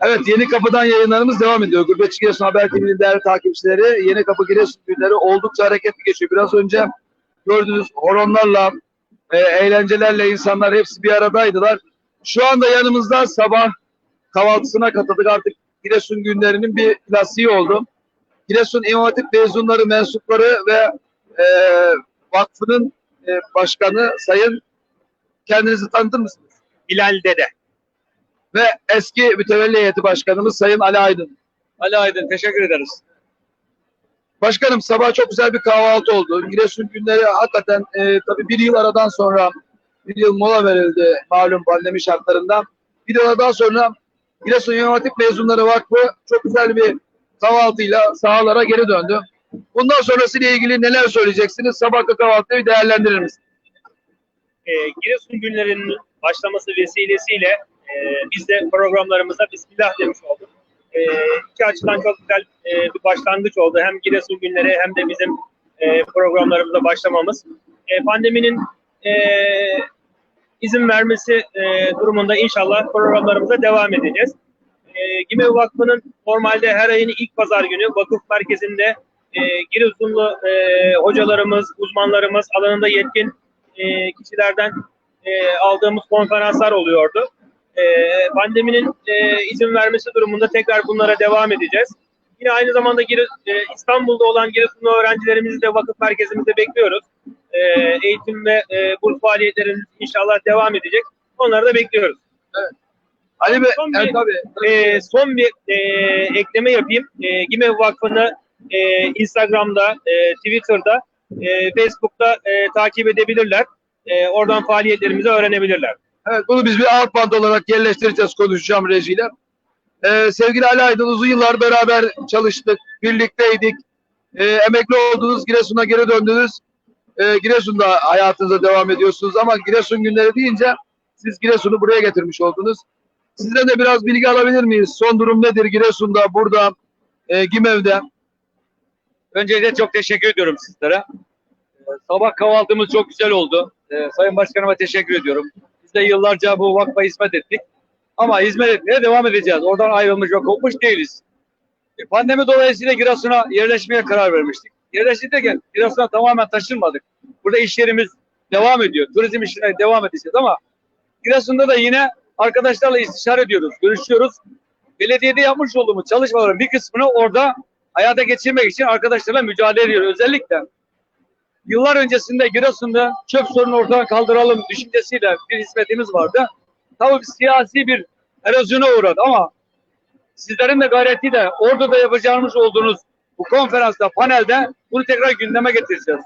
Evet Yeni Kapı'dan yayınlarımız devam ediyor. Gurbetçi Giresun Haber TV'nin değerli takipçileri Yeni Kapı Giresun günleri oldukça hareketli geçiyor. Biraz önce gördüğünüz horonlarla, e, eğlencelerle insanlar hepsi bir aradaydılar. Şu anda yanımızda sabah kahvaltısına katıldık. Artık Giresun günlerinin bir klasiği oldu. Giresun İmam Hatip mezunları, mensupları ve e, vakfının e, başkanı Sayın kendinizi tanıtır mısınız? Bilal Dede. Ve eski mütevelli heyeti başkanımız Sayın Ali Aydın. Ali Aydın teşekkür ederiz. Başkanım sabah çok güzel bir kahvaltı oldu. Giresun günleri hakikaten e, tabii bir yıl aradan sonra bir yıl mola verildi malum pandemi şartlarında. Bir yıl aradan sonra Giresun Hatip Mezunları Vakfı çok güzel bir kahvaltıyla sahalara geri döndü. Bundan sonrasıyla ilgili neler söyleyeceksiniz? Sabahki kahvaltıyı değerlendirir misiniz? Ee, Giresun günlerinin başlaması vesilesiyle e, biz de programlarımıza Bismillah demiş olduk. E, iki açıdan çok güzel e, bir başlangıç oldu. Hem Giresun günleri hem de bizim e, programlarımıza başlamamız. E, pandeminin e, izin vermesi e, durumunda inşallah programlarımıza devam edeceğiz. E, Gime Vakfı'nın normalde her ayın ilk pazar günü vakıf merkezinde e, Giresunlu e, hocalarımız, uzmanlarımız, alanında yetkin e, kişilerden e, aldığımız konferanslar oluyordu. E, pandeminin e, izin vermesi durumunda tekrar bunlara devam edeceğiz. Yine aynı zamanda Gire- e, İstanbul'da olan Giresunlu öğrencilerimizi de vakıf merkezimizde bekliyoruz. E, eğitim ve e, burs faaliyetlerimiz inşallah devam edecek. Onları da bekliyoruz. Ali Bey, Son bir- evet, tabii. E, son bir e, ekleme yapayım. E, Gime Vakfı'nı e, Instagram'da, e, Twitter'da, e, Facebook'ta e, takip edebilirler. E, oradan faaliyetlerimizi öğrenebilirler. Evet, bunu biz bir alt band olarak yerleştireceğiz konuşacağım rejiyle. Ee, sevgili Ali Aydın uzun yıllar beraber çalıştık, birlikteydik. Ee, emekli oldunuz, Giresun'a geri döndünüz. Ee, Giresun'da hayatınıza devam ediyorsunuz ama Giresun günleri deyince siz Giresun'u buraya getirmiş oldunuz. Sizden de biraz bilgi alabilir miyiz? Son durum nedir Giresun'da, burada, e, Gimev'de? Öncelikle çok teşekkür ediyorum sizlere. Ee, Sabah kahvaltımız çok güzel oldu. Ee, Sayın Başkanıma teşekkür ediyorum. Biz de yıllarca bu vakfa hizmet ettik. Ama hizmet etmeye devam edeceğiz. Oradan ayrılmış ve kopmuş değiliz. E, Pandemi dolayısıyla Giresun'a yerleşmeye karar vermiştik. Yerleştik derken Giresun'a tamamen taşınmadık. Burada iş yerimiz devam ediyor. Turizm işine devam edeceğiz ama Giresun'da da yine arkadaşlarla istişare ediyoruz, görüşüyoruz. Belediyede yapmış olduğumuz çalışmaların bir kısmını orada hayata geçirmek için arkadaşlarla mücadele ediyor. Özellikle yıllar öncesinde Giresun'da çöp sorunu ortadan kaldıralım düşüncesiyle bir hizmetimiz vardı. Tabii siyasi bir erozyona uğradı ama sizlerin de gayretiyle orada da yapacağımız olduğunuz bu konferansta, panelde bunu tekrar gündeme getireceğiz.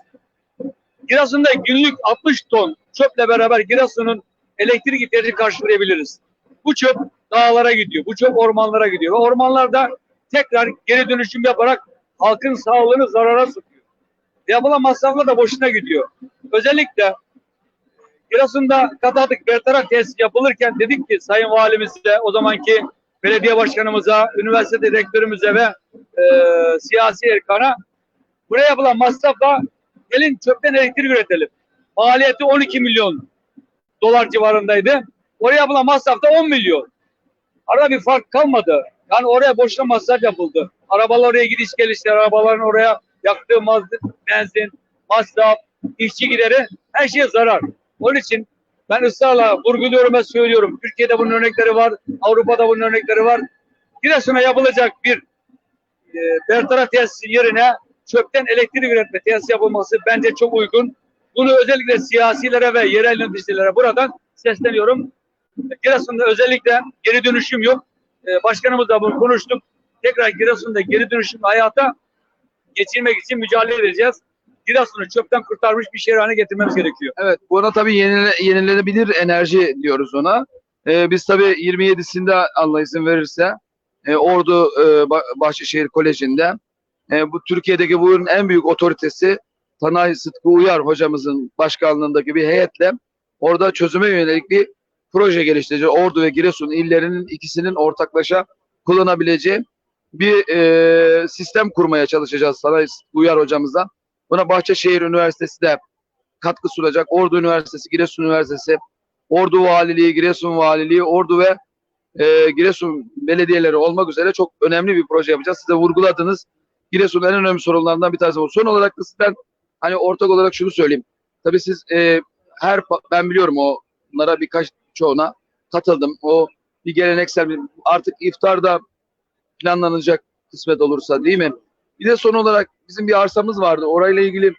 Giresun'da günlük 60 ton çöple beraber Giresun'un elektrik ihtiyacını karşılayabiliriz. Bu çöp dağlara gidiyor, bu çöp ormanlara gidiyor ve ormanlarda tekrar geri dönüşüm yaparak halkın sağlığını zarara sokuyor. Yapılan masraflar da boşuna gidiyor. Özellikle Giresun'da Katadık bertaraf tesis yapılırken dedik ki Sayın Valimize, o zamanki belediye başkanımıza, üniversite rektörümüze ve e, siyasi erkana buraya yapılan masrafla gelin çöpten elektrik üretelim. Maliyeti 12 milyon dolar civarındaydı. Oraya yapılan masraf da 10 milyon. Arada bir fark kalmadı. Yani oraya boşuna masraf yapıldı. Arabalar oraya gidiş gelişler, arabaların oraya yaktığı benzin, masraf, işçi gideri her şeye zarar. Onun için ben ısrarla vurguluyorum ve söylüyorum. Türkiye'de bunun örnekleri var, Avrupa'da bunun örnekleri var. Giresun'a yapılacak bir e, bertaraf tesisi yerine çöpten elektrik üretme tesisi yapılması bence çok uygun. Bunu özellikle siyasilere ve yerel yöneticilere buradan sesleniyorum. Giresun'da özellikle geri dönüşüm yok. Ee, başkanımızla bunu konuştuk. Tekrar Giresun'da geri dönüşüm hayata geçirmek için mücadele edeceğiz. Giresun'u çöpten kurtarmış bir şehir haline getirmemiz gerekiyor. Evet, buna tabii yenile, yenilenebilir enerji diyoruz ona. Ee, biz tabii 27'sinde Allah izin verirse e, Ordu e, Ba- Bahçeşehir Koleji'nde e, bu Türkiye'deki bunun en büyük otoritesi Tanay Sıtkı Uyar hocamızın başkanlığındaki bir heyetle orada çözüme yönelik bir proje geliştireceğiz. Ordu ve Giresun illerinin ikisinin ortaklaşa kullanabileceği bir e, sistem kurmaya çalışacağız Sıtkı Uyar hocamızla. Buna Bahçeşehir Üniversitesi de katkı sunacak. Ordu Üniversitesi, Giresun Üniversitesi, Ordu Valiliği, Giresun Valiliği, Ordu ve e, Giresun belediyeleri olmak üzere çok önemli bir proje yapacağız. Size vurguladınız. Giresun'un en önemli sorunlarından bir tanesi bu. Son olarak da sizden hani ortak olarak şunu söyleyeyim. Tabii siz e, her ben biliyorum o bunlara birkaç çoğuna katıldım. O bir geleneksel bir artık iftarda planlanacak kısmet olursa değil mi? Bir de son olarak bizim bir arsamız vardı. Orayla ilgili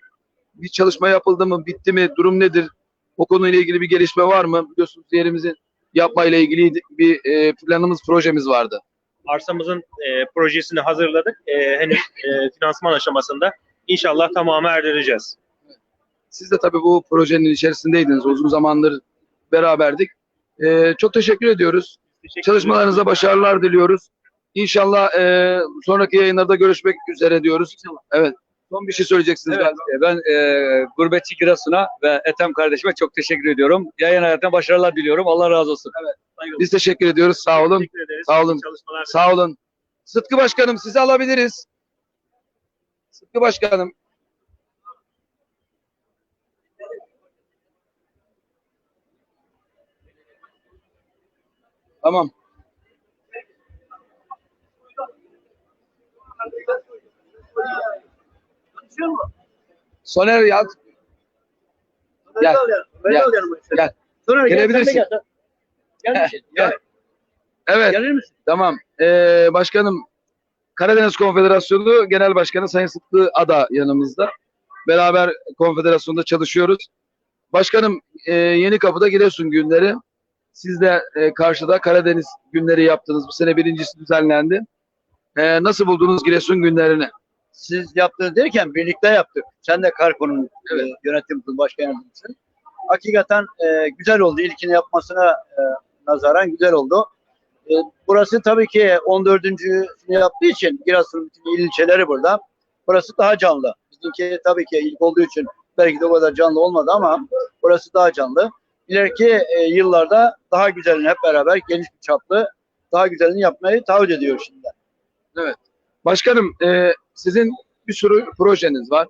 bir çalışma yapıldı mı? Bitti mi? Durum nedir? O konuyla ilgili bir gelişme var mı? Biliyorsunuz yerimizin yapmayla ilgili bir e, planımız, projemiz vardı. Arsamızın e, projesini hazırladık. E, henüz e, finansman aşamasında. İnşallah tamamı erdireceğiz. Siz de tabii bu projenin içerisindeydiniz. Uzun zamandır beraberdik. E, çok teşekkür ediyoruz. Teşekkür Çalışmalarınıza başarılar diliyoruz. İnşallah e, sonraki yayınlarda görüşmek üzere diyoruz. Evet. Son bir şey söyleyeceksiniz Evet, galiba. ben e, gurbetçi Giresun'a ve Ethem kardeşime çok teşekkür ediyorum. Yayın hayatına başarılar diliyorum. Allah razı olsun. Saygılar. Biz teşekkür ediyoruz. Sağ olun. Sağ olun. Sağ olun. Sıtkı Başkanım sizi alabiliriz. Sıtkı Başkanım. Tamam. Soner ya Gel, gel, gel. Sonra gel, Gelebilirsin. gel. Gel, misin? Gel. evet. Gelir misin? Tamam. Ee, başkanım Karadeniz Konfederasyonu Genel Başkanı Sayın Sıtkı Ada yanımızda. Beraber konfederasyonda çalışıyoruz. Başkanım e, Yeni Kapı'da Giresun günleri. Siz de e, karşıda Karadeniz günleri yaptınız. Bu sene birincisi düzenlendi. E, nasıl buldunuz Giresun günlerini? Siz yaptınız derken birlikte yaptık. Sen de Karko'nun e, yönetim kurulu başkan yardımcısın. Hakikaten e, güzel oldu. İlkini yapmasına e, nazaran güzel oldu. E, burası tabii ki 14.sünü yaptığı için Giresun'un bütün il ilçeleri burada. Burası daha canlı. Bizimki tabii ki ilk olduğu için belki de o kadar canlı olmadı ama burası daha canlı. İleriki e, yıllarda daha güzelini hep beraber geniş bir çaplı daha güzelini yapmayı taahhüt ediyor şimdi. Başkanım e, sizin bir sürü projeniz var.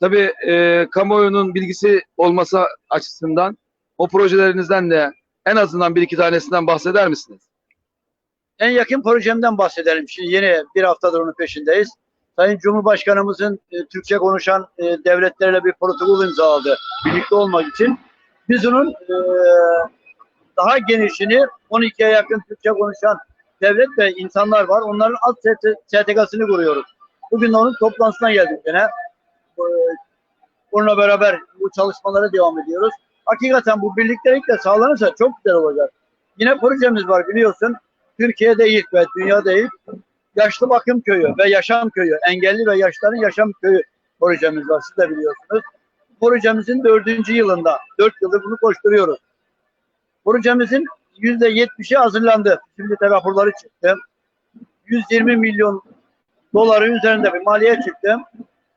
Tabii e, kamuoyunun bilgisi olması açısından o projelerinizden de en azından bir iki tanesinden bahseder misiniz? En yakın projemden bahsedelim. Şimdi yeni bir haftadır onun peşindeyiz. Sayın Cumhurbaşkanımızın e, Türkçe konuşan e, devletlerle bir protokol imzaladı. Birlikte olmak için. Biz onun e, daha genişini 12'ye yakın Türkçe konuşan devlet ve insanlar var. Onların alt STK'sını kuruyoruz. Bugün onun toplantısına geldik gene. E, Onunla beraber bu çalışmalara devam ediyoruz. Hakikaten bu birliktelik de sağlanırsa çok güzel olacak. Yine projemiz var biliyorsun. Türkiye'de ilk ve dünyada ilk yaşlı bakım köyü ve yaşam köyü, engelli ve yaşların yaşam köyü projemiz var. Siz de biliyorsunuz. Projemizin dördüncü yılında, dört yıldır bunu koşturuyoruz. Projemizin yüzde yetmişi hazırlandı. Şimdi de raporları çıktı. 120 milyon doların üzerinde bir maliye çıktı.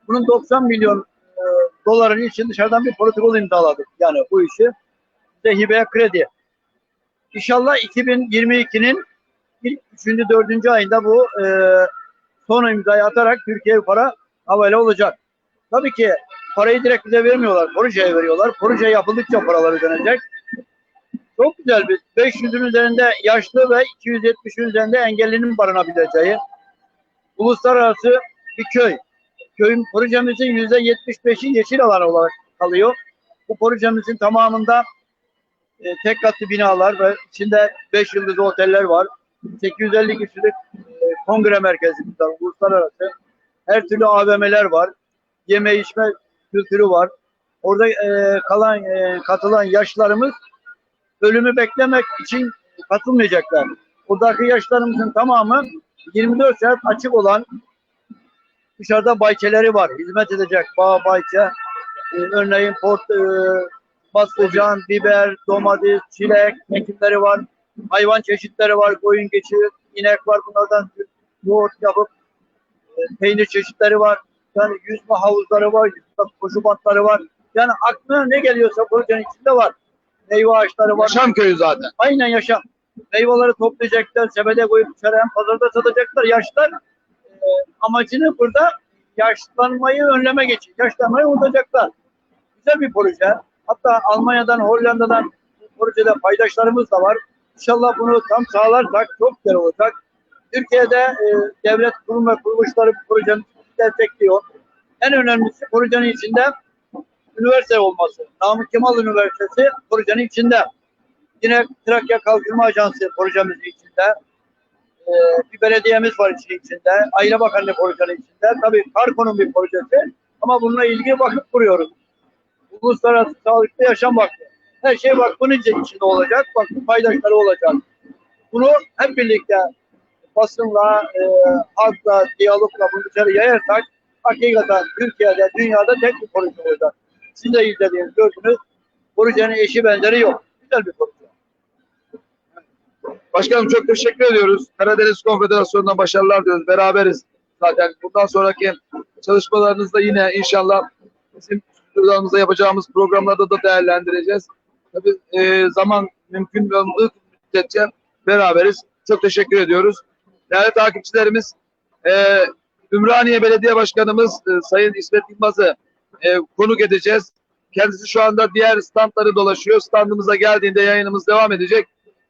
Bunun 90 milyon e, doların için dışarıdan bir protokol imzaladık. Yani bu işi bize hibeye kredi. İnşallah 2022'nin ilk 3. 4. ayında bu e, son imzayı atarak Türkiye'ye para havale olacak. Tabii ki parayı direkt bize vermiyorlar. Projeye veriyorlar. Proje yapıldıkça paraları dönecek. Çok güzel bir 500'ün üzerinde yaşlı ve 270'in üzerinde engellinin barınabileceği uluslararası bir köy. Köyün projemizin %75'i yeşil alan olarak kalıyor. Bu projemizin tamamında e, tek katlı binalar ve içinde 5 yıldızlı oteller var. 850 kişilik e, kongre merkezimiz var, uluslararası. Her türlü AVM'ler var. Yeme içme kültürü var. Orada e, kalan e, katılan yaşlarımız ölümü beklemek için katılmayacaklar. Buradaki yaşlarımızın tamamı 24 saat açık olan dışarıda bahçeleri var. Hizmet edecek bağ bahçe. E, örneğin port, e, patlıcan, biber, domates, çilek ekimleri var. Hayvan çeşitleri var. Koyun keçi, inek var. Bunlardan yoğurt yapıp e, peynir çeşitleri var. Yani yüzme havuzları var. yüzme Koşu bantları var. Yani aklına ne geliyorsa projenin içinde var. Meyve ağaçları var. Yaşam köyü zaten. Aynen yaşam. Meyveleri toplayacaklar, sepete koyup dışarı hem pazarda satacaklar. Yaşlar e, amacını burada yaşlanmayı önleme geçin. Yaşlanmayı unutacaklar. Güzel bir proje. Hatta Almanya'dan, Hollanda'dan projede paydaşlarımız da var. İnşallah bunu tam sağlarsak çok güzel olacak. Türkiye'de e, devlet kurum ve kuruluşları bu projenin destekliyor. En önemlisi projenin içinde üniversite olması. Namık Kemal Üniversitesi projenin içinde. Yine Trakya Kalkınma Ajansı projemizin içinde. Ee, bir belediyemiz var işin içinde. Aile Bakanlığı projenin içinde. Tabii Karko'nun bir projesi. Ama bununla ilgili vakıf kuruyoruz. Uluslararası Sağlıklı Yaşam Vakfı. Her şey vakfın içinde olacak. Vakfın paydaşları olacak. Bunu hep birlikte basınla, e, halkla, diyalogla bunu dışarı yayarsak hakikaten Türkiye'de, dünyada tek bir proje olacak. Siz de izlediğiniz, gördünüz. Projenin eşi benzeri yok. Güzel bir proje. Başkanım çok teşekkür ediyoruz. Karadeniz Konfederasyonu'na başarılar diyoruz. Beraberiz zaten. Bundan sonraki çalışmalarınızda yine inşallah bizim stüdyolarımızda yapacağımız programlarda da değerlendireceğiz. Tabii e, zaman mümkün olduğu müddetçe beraberiz. Çok teşekkür ediyoruz. Değerli takipçilerimiz, e, Ümraniye Belediye Başkanımız e, Sayın İsmet Yılmaz'ı e, konuk edeceğiz. Kendisi şu anda diğer standları dolaşıyor. Standımıza geldiğinde yayınımız devam edecek.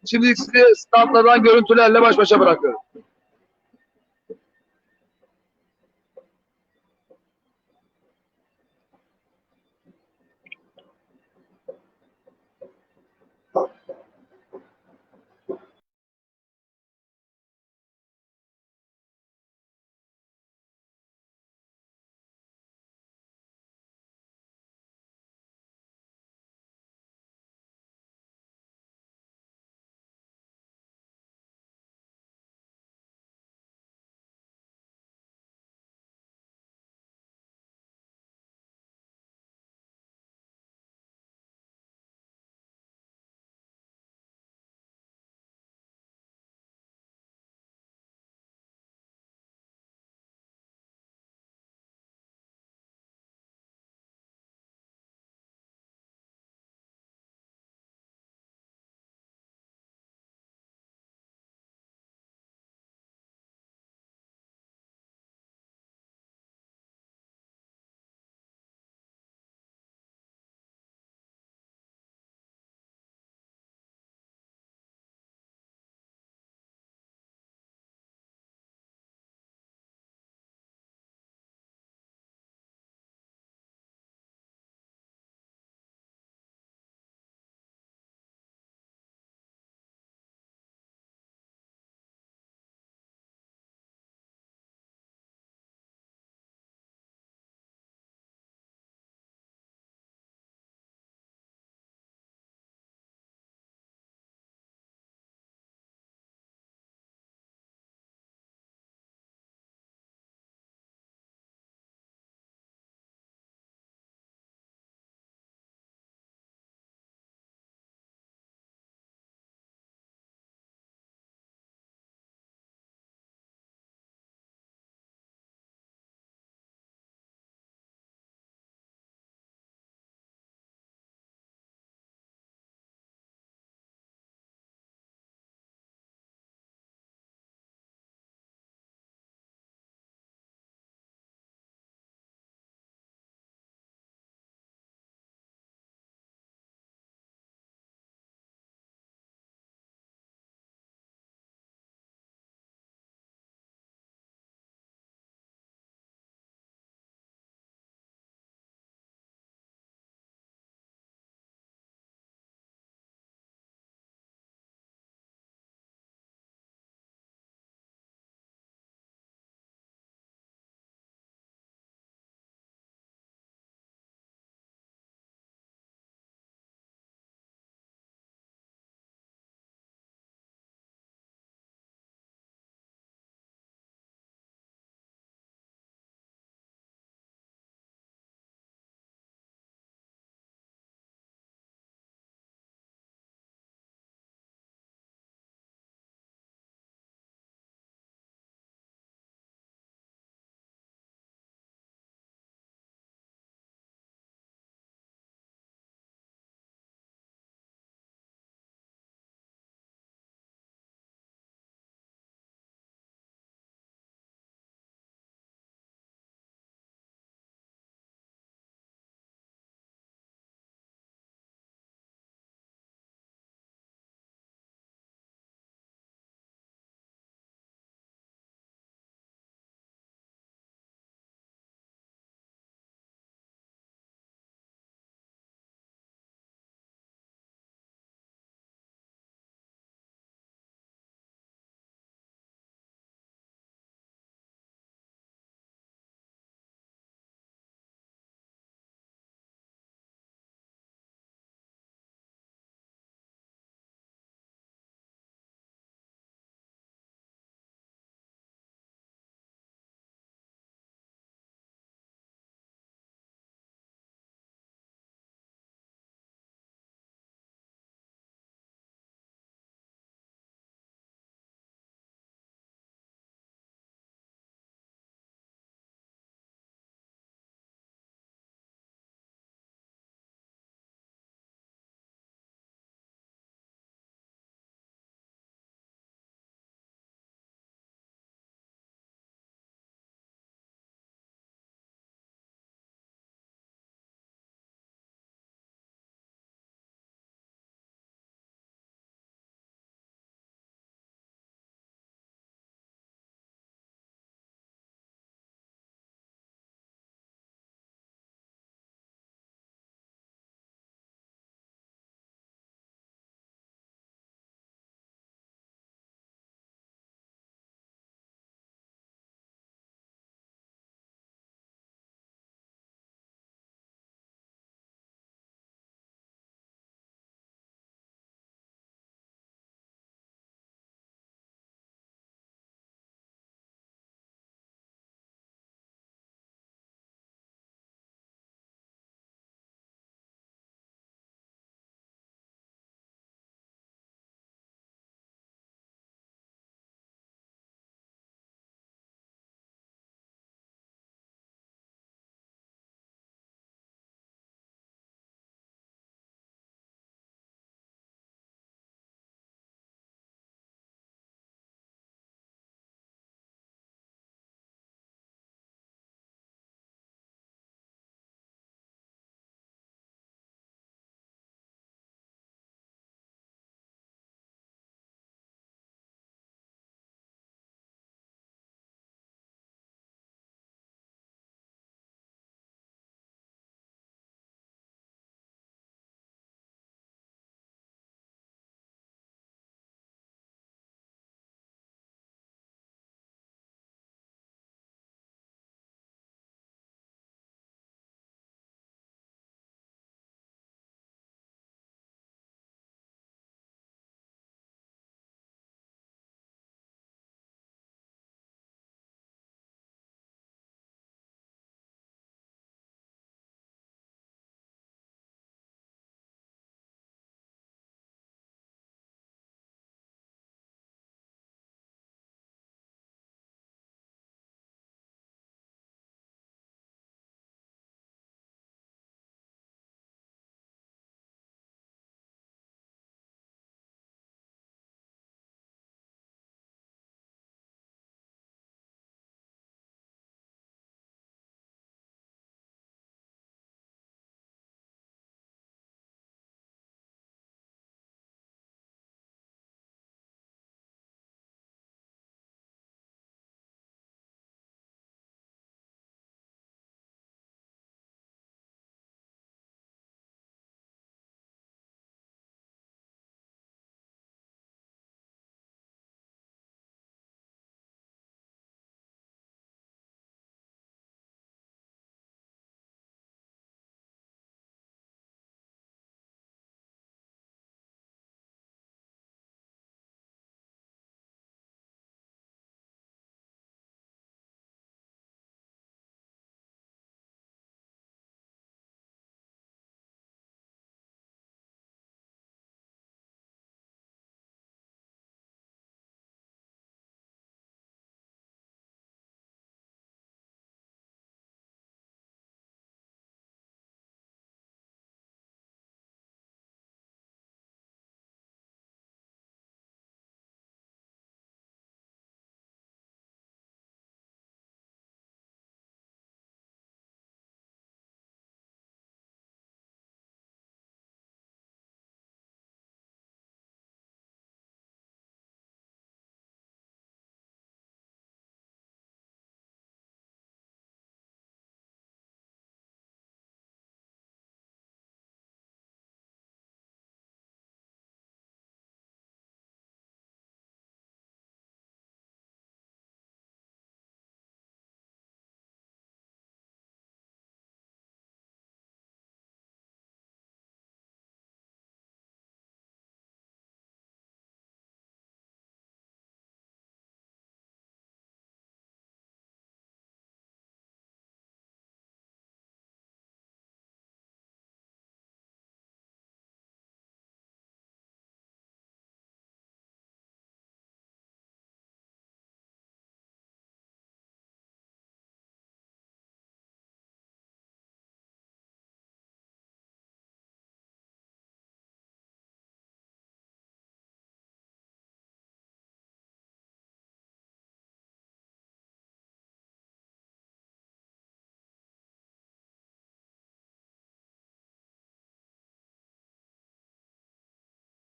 Şimdi sizi standlardan görüntülerle baş başa bırakıyorum.